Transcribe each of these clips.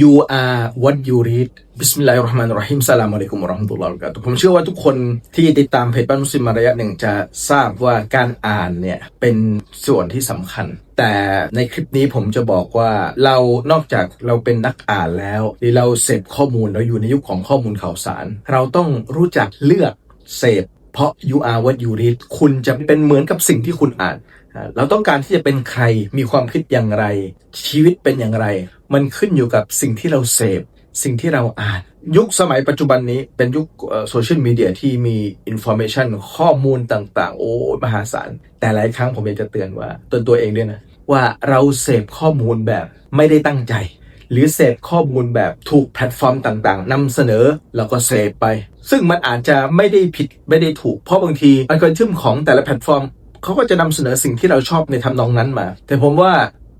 you are what you read บิสมิลลาฮิรเราะห์มานิรเราะฮีมสลามอะลัยกุมวะเราะห์มะตุลลอฮิวะบะเราะกาตุผมเชื่อว่าทุกคนที่ติดตามเพจบ้านมุสลิมมาระยะหนึ่งจะทราบว่าการอ่านเนี่ยเป็นส่วนที่สำคัญ แต่ในคลิปนี้ผมจะบอกว่าเรานอกจากเราเป็นนักอ่านแล้ว หรือเราเสพข้อมูลเราอยู่ในยุคของข้อมูลข่าวสาร เราต้องรู้จักเลือกเสพเพราะ you are what you read คุณจะเป็นเหมือนกับสิ่งที่คุณอ่าน เราต้องการที่จะเป็นใครมีความคิดอย่างไร ชีวิตเป็นอย่างไร มันขึ้นอยู่กับสิ่งที่เราเสพ สิ่งที่เราอ่าน ยุคสมัยปัจจุบันนี้เป็นยุคโซเชียลมีเดียที่มีอินโฟ a t ชันข้อมูลต่างๆ โอ้มหาศาล แต่หลายครั้งผมอยากจะเตือนว่าตัวตัวเองด้วยนะ ว่าเราเสพข้อมูลแบบไม่ได้ตั้งใจ หรือเสพข้อมูลแบบถูกแพลตฟอร์มต่างๆนำเสนอแล้วก็เสพไป ซึ่งมันอาจจะไม่ได้ผิดไม่ได้ถูกเพราะบางทีอัลกอริทึมของแต่ละแพลตฟอร์ม เขาก็จะนำเสนอสิ่งที่เราชอบในทำนองนั้นมา แต่ผมว่า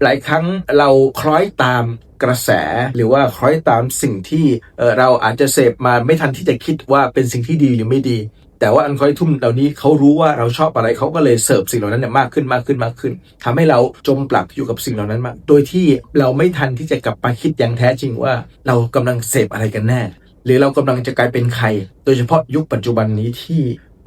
หลายครั้งเราคล้อยตามกระแส หรือว่าคล้อยตามสิ่งที่เราอาจจะเสพมาไม่ทันที่จะคิดว่าเป็นสิ่งที่ดีหรือไม่ดี แต่ว่าอันคอยทุ่มเหล่านี้เขารู้ว่าเราชอบอะไรเขาก็เลยเสิร์ฟสิ่งเหล่านั้นเนี่ยมากขึ้นมากขึ้นมากขึ้นทำให้เราจมปลักอยู่กับสิ่งเหล่านั้นมาก โดยที่เราไม่ทันที่จะกลับมาคิดอย่างแท้จริงว่าเรากำลังเสพอะไรกันแน่ หรือเรากำลังจะกลายเป็นใคร โดยเฉพาะยุคปัจจุบันนี้ที่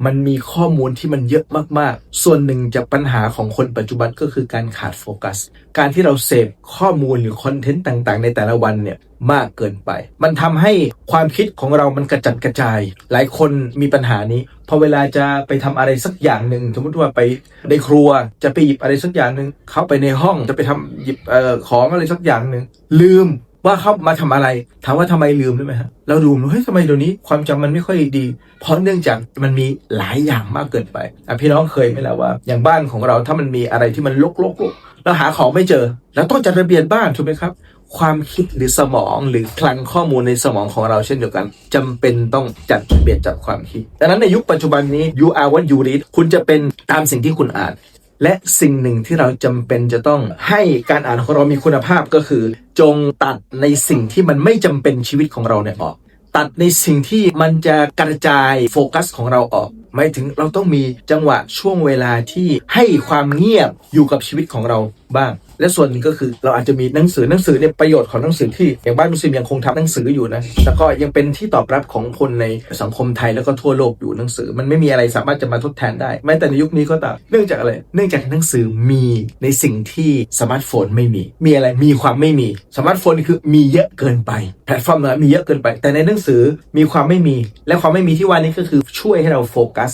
มันมีข้อมูลที่มันเยอะมากๆ ส่วนหนึ่งจากปัญหาของคนปัจจุบันก็คือการขาดโฟกัส การที่เราเสพข้อมูลหรือคอนเทนต์ต่างๆ ในแต่ละวันเนี่ยมากเกินไป มันทำให้ความคิดของเรามันกระจัดกระจาย หลายคนมีปัญหานี้ พอเวลาจะไปทำอะไรสักอย่างหนึ่ง สมมติว่าไปในครัว จะไปหยิบอะไรสักอย่างหนึ่ง เข้าไปในห้องจะไปทำหยิบเอ่อของอะไรสักอย่างหนึ่ง ลืม ว่าเขามาทำอะไร ถามว่าทำไมลืมได้ไหมฮะเราลืมเฮ้ยทำไมเดี๋ยวนี้ความจำมันไม่ค่อยดี เพราะเนื่องจากมันมีหลายอย่างมากเกินไปอะพี่น้องเคยไหมล่ะว่า อย่างบ้านของเราถ้ามันมีอะไรที่มันลกๆๆเราหาของไม่เจอ แล้วต้องจัดระเบียบบ้านถูกไหมครับ ความคิดหรือสมองหรือคลังข้อมูลในสมองของเราเช่นเดียวกันจำเป็นต้องจัดระเบียบจัดความคิดดังนั้นในยุคปัจจุบันนี้ you are what you read คุณจะเป็นตามสิ่งที่คุณอ่าน และสิ่งหนึ่งที่เราจำเป็นจะต้องให้การอ่านของเรามีคุณภาพก็คือ จงตัดในสิ่งที่มันไม่จำเป็นชีวิตของเราเนี่ยออก ตัดในสิ่งที่มันจะกระจายโฟกัสของเราออกหมายถึงเราต้องมีจังหวะช่วงเวลาที่ให้ความเงียบอยู่กับชีวิตของเราบ้าง และส่วนหนึ่งก็คือเราอาจจะมีหนังสือหนังสือเนี่ยประโยชน์ของหนังสือที่อย่างบ้านมุสลิมยังคงทำหนังสืออยู่นะแล้วก็ยังเป็นที่ตอบรับของคนในสังคมไทยแล้วก็ทั่วโลกอยู่หนังสือ มันไม่มีอะไรสามารถจะมาทดแทนได้แม้แต่ในยุคนี้ก็ตามเนื่องจากอะไร เนื่องจากหนังสือมีในสิ่งที่สมาร์ทโฟนไม่มี มีอะไรมีความไม่มีสมาร์ทโฟนคือมีเยอะเกินไป แพลตฟอร์มนะมีเยอะเกินไป แต่ในหนังสือมีความไม่มี และความไม่มีที่ว่านี้ก็คือช่วยให้เราโฟกัส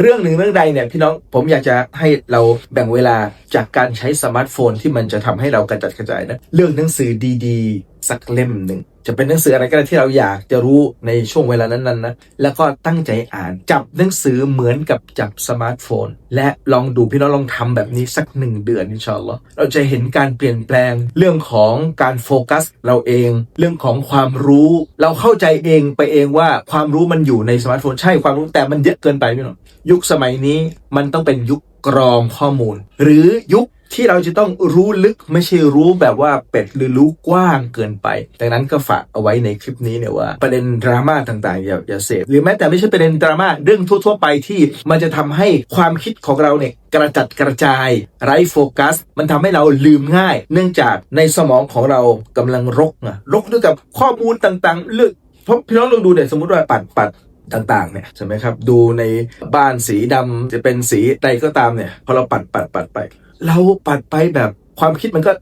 เรื่องหนึ่งเรื่องใดเนี่ยพี่น้องผมอยากจะให้เราแบ่งเวลาจากการใช้สมาร์ทโฟนที่มันจะทำให้เรากระจัดกระจายนะเรื่องหนังสือดีๆ สักเล่มหนึ่ง จะเป็นหนังสืออะไรก็ได้ที่เราอยากจะรู้ในช่วงเวลานั้นๆนะ แล้วก็ตั้งใจอ่านจับหนังสือเหมือนกับจับสมาร์ทโฟน และลองดูพี่น้องลองทำแบบนี้สักหนึ่งเดือนอินชาอัลลอฮ์เราจะเห็นการเปลี่ยนแปลงเรื่องของการโฟกัสเราเอง เรื่องของความรู้ เราเข้าใจเองไปเองว่าความรู้มันอยู่ในสมาร์ทโฟนใช่ความรู้แต่มันเยอะเกินไปพี่น้องยุคสมัยนี้มันต้องเป็นยุค กรองข้อมูล หรือยุคที่เราจะต้องรู้ลึกไม่ใช่รู้แบบว่าเป็ดหรือรู้กว้างเกินไป ดังนั้นก็ฝากเอาไว้ในคลิปนี้เนี่ยว่า ประเด็นดราม่าต่างๆ อย่าอย่าเสพหรือแม้แต่ไม่ใช่ประเด็นดราม่าเรื่องทั่ว ๆ ไปที่มันจะทำให้ความคิดของเราเนี่ยกระจัดกระจาย ไร้โฟกัส มันทำให้เราลืมง่าย เนื่องจากในสมองของเรากำลังรกอะรกด้วยกับข้อมูลต่างๆ เลือกเพราะพี่น้องลองดูเนี่ยสมมติว่าปัดปัด ต่างๆเนี่ยใช่ไหมครับ ดูในบ้านสีดำจะเป็นสีใดก็ตามเนี่ยพอเราปัดปัดปัดไป เราปัดไปแบบความคิดมันก็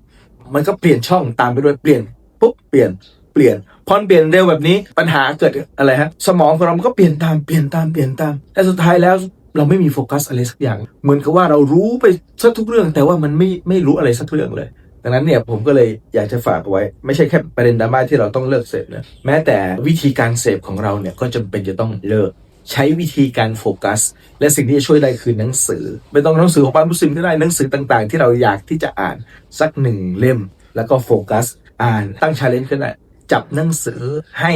มันก็เปลี่ยนช่องตามไปด้วยเปลี่ยนปุ๊บเปลี่ยนเปลี่ยนพอนเปลี่ยนเร็วแบบนี้ปัญหาเกิดอะไรฮะสมองของเราก็เปลี่ยนตามเปลี่ยนตามเปลี่ยนตามแต่สุดท้ายแล้วเราไม่มีโฟกัสอะไรสักอย่าง เหมือนกับว่าเรารู้ไปสักทุกเรื่อง แต่ว่ามันไม่ไม่รู้อะไรสักเรื่องเลย ดังนั้นเนี่ยผมก็เลยอยากจะฝากเอาไว้ ไม่ใช่แค่ประเด็นดราม่าที่เราต้องเลิกเสพนะแม้แต่วิธีการเสพของเราเนี่ยก็จำเป็นจะต้องเลิกใช้วิธีการโฟกัส และสิ่งที่จะช่วยได้คือหนังสือ ไม่ต้องหนังสือของบ้านมุสลิมก็ได้หนังสือต่างๆ ที่เราอยากที่จะอ่านสักหนึ่งเล่ม แล้วก็โฟกัส อ่านตั้งชาเลนจ์ก็ได้จับหนังสือให้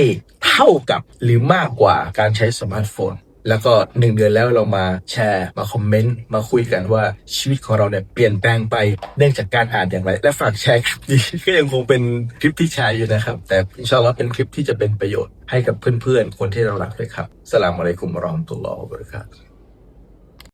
เท่ากับหรือมากกว่าการใช้สมาร์ทโฟน แล้วก็หนึ่งเดือนแล้วเรามาแชร์มาคอมเมนต์มาคุยกันว่าชีวิตของเราเนี่ยเปลี่ยนแปลงไปเนื่องจากการอ่านอย่างไร และฝากแชร์คลิปนี้ก็ยังคงเป็นคลิปที่แชร์อยู่นะครับ แต่อินชาอัลลอฮ์เป็นคลิปที่จะเป็นประโยชน์ให้กับเพื่อนๆคนที่เรารักด้วยครับสลามอะลัยกุมรอมตุลลอฮ์บริการ